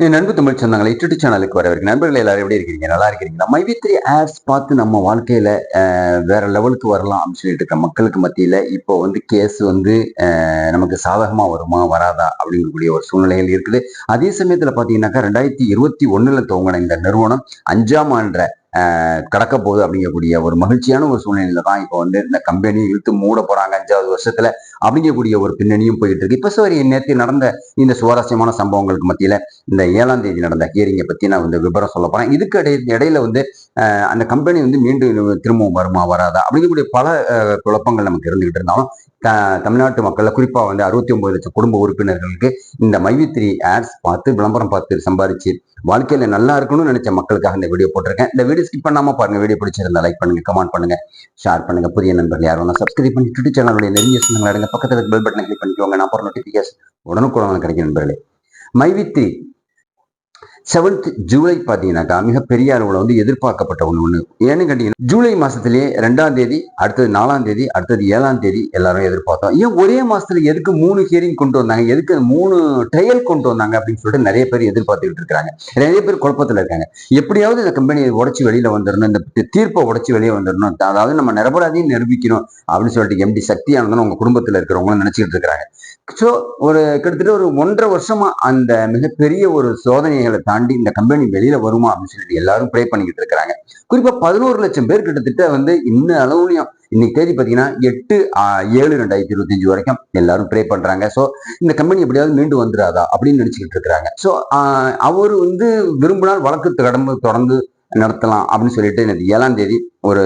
நண்பு தமிழ் சொந்தங்களை யூடியூப் சேனலுக்கு வரவேற்கு நண்பர்கள் எல்லாரும் எப்படி இருக்கீங்க? நல்லா இருக்கிறீங்களா மைவித்ரி ஆப்ஸ் பார்த்து நம்ம வாழ்க்கையில வேற லெவலுக்கு வரலாம் அப்படின்னு சொல்லிட்டு இருக்க மக்களுக்கு மத்தியில இப்போ வந்து கேஸ் வந்து நமக்கு சாதகமா வருமா வராதா அப்படிங்கக்கூடிய ஒரு சூழ்நிலைகள் இருக்குது. அதே சமயத்துல பாத்தீங்கன்னாக்கா ரெண்டாயிரத்தி இருபத்தி ஒண்ணுல துவங்கின இந்த நிறுவனம் அஞ்சாம் ஆண்ட கடக்க போகுது அப்படிங்கக்கூடிய ஒரு மகிழ்ச்சியான ஒரு சூழ்நிலையில தான் இப்போ வந்து இந்த கம்பெனி இழுத்து மூட போறாங்க அஞ்சாவது வருஷத்துல அப்படிங்கக்கூடிய ஒரு பின்னணியும் போயிட்டு இருக்கு. இப்போ சரி நேற்று நடந்த இந்த சுவாரஸ்யமான சம்பவங்களுக்கு மத்தியில இந்த ஏழாம் தேதி நடந்த ஹியரிங்கை பத்தி நான் வந்து விவரம் சொல்ல போறேன். இதுக்கு இடை இடையில வந்து அந்த கம்பெனி வந்து மீண்டும் திரும்பவும் வருமா வராதா? அப்படிங்கக்கூடிய பல குழப்பங்கள் நமக்கு இருந்துகிட்டு இருந்தாலும் த- தமிழ்நாட்டு மக்கள்ல குறிப்பாக வந்து அறுபத்தி ஒன்பது லட்சம் குடும்ப உறுப்பினர்களுக்கு இந்த மைவித்ரி ஆட்ஸ் பார்த்து விளம்பரம் பார்த்து சம்பாதிச்சு வாழ்க்கையில நல்லா இருக்கணும்னு நினைச்ச மக்களுக்காக இந்த வீடியோ போட்டிருக்கேன். இந்த வீடியோ ஸ்கிப் பண்ணாமல் பாருங்க. வீடியோ பிடிச்சிருந்தா லைக் பண்ணுங்க கமெண்ட் பண்ணுங்க ஷேர் பண்ணுங்க. புதிய நண்பர்கள் யாரும் வேணா சப்ஸ்கிரைப் பண்ணி யூடியூப் சேனலுடைய நெருங்கிய சொந்தங்கள் பக்கத்தில் பெல் பட்டனை கிளிக் பண்ணிக்கோங்க. நான் போற நோட்டிஃபிகேஷன் உடனுக்குடன் கிடைக்கும் நண்பர்களே. மைவித்ரி செவன்த் ஜூலை பார்த்தீங்கன்னாக்கா மிகப்பெரிய அளவில் வந்து எதிர்பார்க்கப்பட்ட ஒன்று ஒன்று ஏன்னு கேட்டீங்கன்னா ஜூலை மாதத்துலேயே ரெண்டாம் தேதி அடுத்தது நாலாம் தேதி அடுத்தது ஏழாம் தேதி எல்லாரும் எதிர்பார்த்தோம். ஏன் ஒரே மாதத்தில் எதுக்கு மூணு ஹியரிங் கொண்டு வந்தாங்க? எதுக்கு மூணு ட்ரையல் கொண்டு வந்தாங்க? அப்படின்னு சொல்லிட்டு நிறைய பேர் எதிர்பார்த்துக்கிட்டு இருக்காங்க நிறைய பேர் குழப்பத்தில் இருக்காங்க. எப்படியாவது இந்த கம்பெனியை உடச்சி வெளியில் வந்துடணும் இந்த தீர்ப்பை உடச்சி வெளியே வந்துடணும் அதாவது நம்ம நிரபராதையும் நிரூபிக்கணும் அப்படின்னு சொல்லிட்டு எம்டி சக்தியானந்தன் உங்கள் குடும்பத்தில் இருக்கிறவங்களும் நினச்சிக்கிட்டு இருக்கிறாங்க. ஸோ ஒரு கிட்டத்தட்ட ஒரு ஒன்றரை வருஷமா அந்த மிகப்பெரிய ஒரு சோதனைகளை தாண்டி இந்த கம்பெனி வெளியில வருமா அப்படின்னு சொல்லிட்டு எல்லாரும் ப்ரே பண்ணிக்கிட்டு இருக்கிறாங்க. குறிப்பா பதினோரு லட்சம் பேர் கிட்டத்தட்ட வந்து இன்ன அளவுலயும் இன்னைக்கு தேதி பார்த்தீங்கன்னா எட்டு ஏழு ரெண்டாயிரத்தி இருபத்தஞ்சு வரைக்கும் எல்லாரும் ப்ரே பண்றாங்க. ஸோ இந்த கம்பெனி எப்படியாவது மீண்டு வந்துடாதா அப்படின்னு நினைச்சுக்கிட்டு இருக்கிறாங்க. ஸோ அவர் வந்து விரும்பினால் வழக்கு கடம்பு தொடர்ந்து நடத்தலாம் அப்படின்னு சொல்லிட்டு எனக்கு ஏழாம் தேதி ஒரு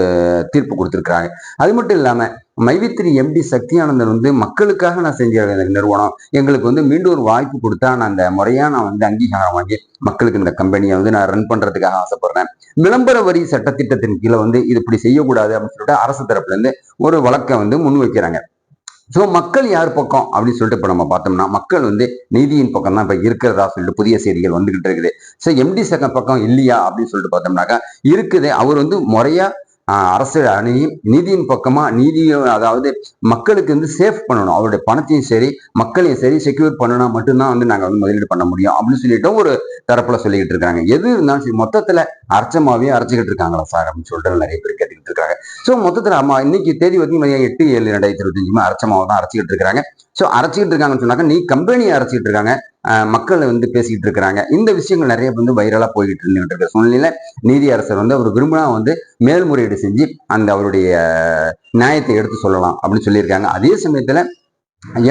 தீர்ப்பு கொடுத்துருக்காங்க அது மட்டும் இல்லாம மைவித்திரி எம்டி சக்தியானந்தன் வந்து மக்களுக்காக நான் செஞ்ச நிறுவனம். எங்களுக்கு வந்து மீண்டும் ஒரு வாய்ப்பு கொடுத்தா நான் அந்த முறையா நான் வந்து அங்கீகாரம் வாங்கி மக்களுக்கு இந்த கம்பெனியை வந்து நான் ரன் பண்றதுக்காக ஆசைப்படுறேன். விளம்பர வரி சட்டத்திட்டத்தின் கீழே வந்து இது இப்படி செய்யக்கூடாது அப்படின்னு சொல்லிட்டு அரசு தரப்புல இருந்து ஒரு வழக்கை வந்து முன் வைக்கிறாங்க. ஸோ மக்கள் யார் பக்கம்? அப்படின்னு சொல்லிட்டு இப்போ நம்ம பார்த்தோம்னா மக்கள் வந்து நீதியின் பக்கம் தான் இப்போ இருக்கிறதா சொல்லிட்டு புதிய செய்திகள் வந்துகிட்டு இருக்குது. ஸோ எம்டி சக்கம் பக்கம் இல்லையா அப்படின்னு சொல்லிட்டு பார்த்தோம்னாக்கா இருக்குது. அவர் வந்து முறையா அரசு அணியும் நீதியின் பக்கமா நீதி அதாவது மக்களுக்கு வந்து சேஃப் பண்ணணும். அவருடைய பணத்தையும் சரி மக்களையும் சரி செக்யூர் பண்ணனா மட்டும்தான் வந்து நாங்கள் வந்து முதலீடு பண்ண முடியும். அப்படின்னு சொல்லிட்டு ஒரு தரப்புல சொல்லிக்கிட்டு இருக்காங்க. எது இருந்தாலும் சரி மொத்தத்துல அரைச்சமாவே அரைச்சிக்கிட்டு இருக்காங்களா சார் அப்படின்னு சொல்லிட்டு நிறைய பேர் கேட்டுக்கிட்டு இருக்காங்க. ஸோ மொத்தத்துல ஆமா இன்னைக்கு தேதி வந்து எட்டு ஏழு ரெண்டாயிரத்தி இருபத்தஞ்சுமே அரைச்சமாவை தான் அரைச்சிக்கிட்டு இருக்காங்க. ஸோ அரைச்சிக்கிட்டு இருக்காங்கன்னு சொன்னாக்க நீ கம்பெனியை அரைச்சிக்கிட்டு இருக்காங்க. மக்கள் வந்து பேசிக்கிட்டு இருக்கிறாங்க. இந்த விஷயங்கள் நிறைய வந்து வைரலாக போய்கிட்டு இருந்துகிட்டு இருக்க சூழ்நிலை நீதி அரசர் வந்து அவர் விரும்பினா வந்து மேல்முறையீடு செஞ்சு அந்த அவருடைய நியாயத்தை எடுத்து சொல்லலாம் அப்படின்னு சொல்லியிருக்காங்க. அதே சமயத்தில்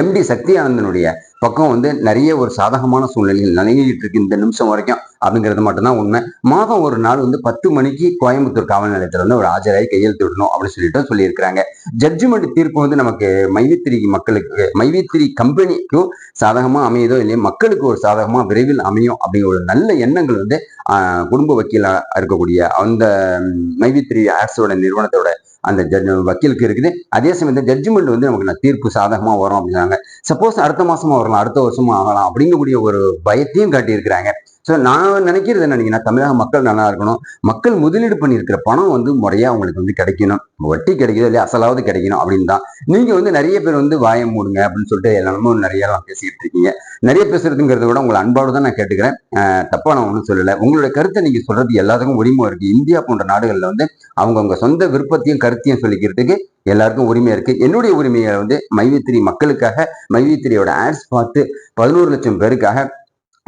எம்டி சக்தி ஆனந்தனுடைய பக்கம் வந்து நிறைய ஒரு சாதகமான சூழ்நிலைகள் நிலங்கிட்டு இருக்கு இந்த நிமிஷம் வரைக்கும். அப்படிங்கிறது மட்டும்தான் உண்மை. மாதம் ஒரு நாள் வந்து பத்து மணிக்கு கோயம்புத்தூர் காவல் நிலையத்தில் வந்து ஒரு ஆஜராகி கையெழுத்து விடணும் அப்படின்னு சொல்லிட்டு சொல்லியிருக்கிறாங்க. ஜட்ஜ்மெண்ட் தீர்ப்பு வந்து நமக்கு மைவித்திரி மக்களுக்கு மைவித்திரி கம்பெனிக்கும் சாதகமா அமையுதோ இல்லையோ மக்களுக்கு ஒரு சாதகமா விரைவில் அமையும் அப்படிங்கிற ஒரு நல்ல எண்ணங்கள் வந்து ஆஹ், குடும்ப வக்கீலா இருக்கக்கூடிய அந்த மைவித்திரி ஆர்ட்ஸோட நிறுவனத்தோட அந்த ஜட் வக்கீலுக்கு இருக்குது. அதே சமயத்தில் ஜட்ஜ்மெண்ட் வந்து நமக்கு நான் தீர்ப்பு சாதகமா வரும் அப்படின்னாங்க சப்போஸ் அடுத்த மாசமா வரலாம் அடுத்த வருஷமா ஆகலாம் அப்படிங்கக்கூடிய ஒரு பயத்தையும் காட்டியிருக்கிறாங்க. ஸோ நான் நினைக்கிறது என்ன நினைக்கிறேன் தமிழக மக்கள் நல்லா இருக்கணும். மக்கள் முதலீடு பண்ணியிருக்கிற பணம் வந்து முறையாக அவங்களுக்கு வந்து கிடைக்கணும். வட்டி கிடைக்குதோ இல்லையா அசலாவது கிடைக்கணும் அப்படின்னு தான். நீங்கள் வந்து நிறைய பேர் வந்து வாயம் மூடுங்க அப்படின்னு சொல்லிட்டு எல்லாமே நிறைய பேசிக்கிட்டு இருக்கீங்க. நிறைய பேசுறதுங்கிறத விட உங்களை அன்பாடு தான் நான் கேட்டுக்கிறேன். தப்பாக நான் ஒன்றும் சொல்லலை. உங்களுடைய கருத்தை நீங்கள் சொல்கிறது எல்லாத்துக்கும் உரிமை இருக்குது இந்தியா போன்ற நாடுகளில் வந்து அவங்கவுங்க சொந்த விருப்பத்தையும் கருத்தையும் சொல்லிக்கிறதுக்கு எல்லாருக்கும் உரிமை இருக்கு. என்னுடைய உரிமையை வந்து மைவித்திரி மக்களுக்காக மைவித்திரியோட ஆட்ஸ் பார்த்து பதினோரு லட்சம் பேருக்காக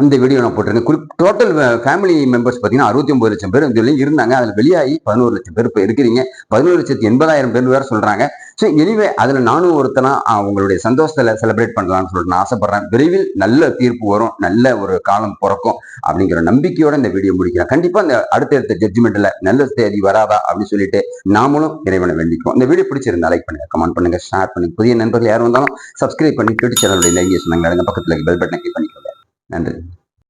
இந்த வீடியோ நான் போட்டிருந்தேன். குறிப் டோட்டல் ஃபேமிலி மெம்பர்ஸ் பார்த்தீங்கன்னா அறுபத்தி ஒன்பது லட்சம் பேர் இதுலையும் இருந்தாங்க. அதில் வெளியாகி பதினோரு லட்சம் பேர் இப்போ இருக்கிறீங்க. பதினோரு லட்சத்தி எண்பதாயிரம் பேர் வேற சொல்றாங்க. ஸோ எனிவே அதில் நானும் ஒருத்தனா உங்களுடைய சந்தோஷத்தில் செலிப்ரேட் பண்ணலாம்னு சொல்லிட்டு நான் ஆசைப்பட்றேன். விரைவில் நல்ல தீர்ப்பு வரும். நல்ல ஒரு காலம் பிறக்கும் அப்படிங்கிற நம்பிக்கையோட இந்த வீடியோ முடிக்கிறேன். கண்டிப்பாக இந்த அடுத்தடுத்த ஜட்ஜ்மெண்ட்டில் நல்ல தேதி வராதா அப்படின்னு சொல்லிட்டு நாமளும் இறைவனை வேண்டிக்குவோம். இந்த வீடியோ பிடிச்சிருந்தா லைக் பண்ணுங்க கமெண்ட் பண்ணுங்க ஷேர் பண்ணுங்க. புதிய நண்பர்கள் யாரும் வந்தாலும் சப்ஸ்கிரைப் பண்ணி ட்விட்டர் சேனலுடைய லைங்கே சொன்னாங்க பக்கத்தில் பெல் பட்டனை கிளிக் பண்ணி நன்றி